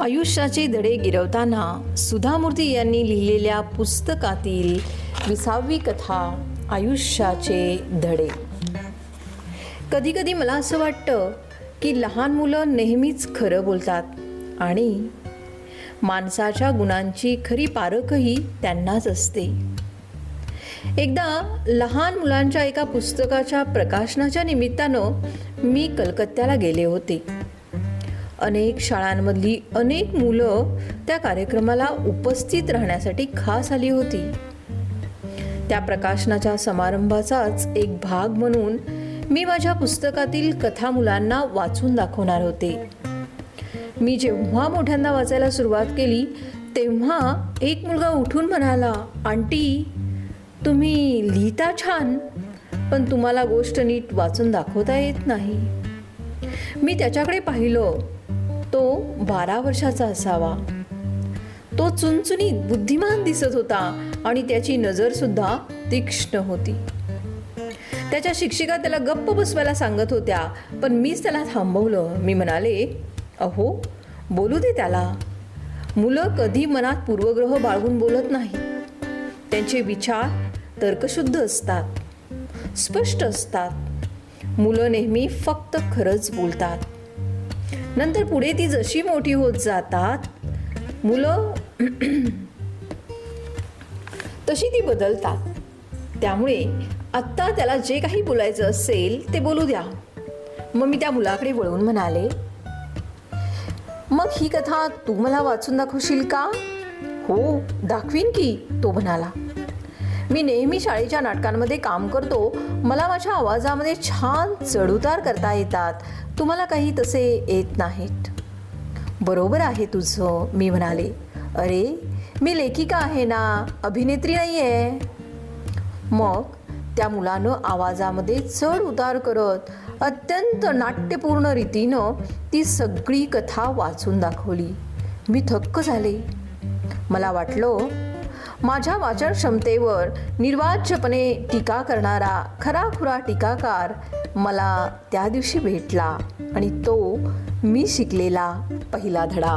आयुष्याचे धडे गिरवताना सुधामूर्ती यांनी लिहिलेल्या पुस्तकातील विसावी कथा आयुष्याचे धडे. कधीकधी मला असं वाटतं की लहान मुलं नेहमीच खरं बोलतात आणि माणसाच्या गुणांची खरी पारखही त्यांनाच असते. एकदा लहान मुलांच्या एका पुस्तकाच्या प्रकाशनाच्या निमित्तानं मी कलकत्त्याला गेले होते. अनेक शाळांमधली अनेक मुलं त्या कार्यक्रमाला उपस्थित राहण्यासाठी खास आली होती. त्या प्रकाशनाच्या समारंभाचाच एक भाग म्हणून मी माझ्या पुस्तकातील कथा मुलांना वाचून दाखवणार होते. मी जेव्हा मोठ्यांदा वाचायला सुरुवात केली तेव्हा एक मुलगा उठून म्हणाला आंटी तुम्ही लिहिता छान पण तुम्हाला गोष्ट नीट वाचून दाखवता येत नाही. मी त्याच्याकडे पाहिलं. तो बारा वर्षाचा असावा. तो चुनचुनीत बुद्धिमान दिसत होता आणि त्याची नजरसुद्धा तीक्ष्ण होती. त्याच्या शिक्षिका त्याला गप्प बसवायला सांगत होत्या पण मीच त्याला थांबवलं. मी म्हणाले अहो बोलू दे त्याला. मुलं कधी मनात पूर्वग्रह बाळगून बोलत नाही. त्यांचे विचार तर्कशुद्ध असतात स्पष्ट असतात. मुलं नेहमी फक्त खरंच बोलतात. नंतर पुढे ती जशी मोठी होत जातात मुलं तशी ती बदलतात. त्यामुळे आत्ता त्याला जे काही बोलायचं असेल ते बोलू द्या. मग मी त्या मुलाकडे वळून म्हणाले मग ही कथा तू मला वाचून दाखवशील का? हो दाखवीन की तो म्हणाला. मी नेहमी शाळेच्या नाटकांमध्ये काम करतो. मला माझ्या आवाजामध्ये छान चढउतार करता येतात. तुम्हाला काही तसे येत नाहीत. बरोबर आहे तुझं मी म्हणाले. अरे मी लेखिका आहे ना अभिनेत्री नाही आहे मग त्या मुलानं आवाजामध्ये चढ उतार करत अत्यंत नाट्यपूर्ण रीतीनं ती सगळी कथा वाचून दाखवली. मी थक्क झाले. मला वाटलं माझ्या वाचन क्षमतेवर निर्वाज्यपणे टीका करणारा खराखुरा टीकाकार मला त्या दिवशी भेटला आणि तो मी शिकलेला पहिला धडा.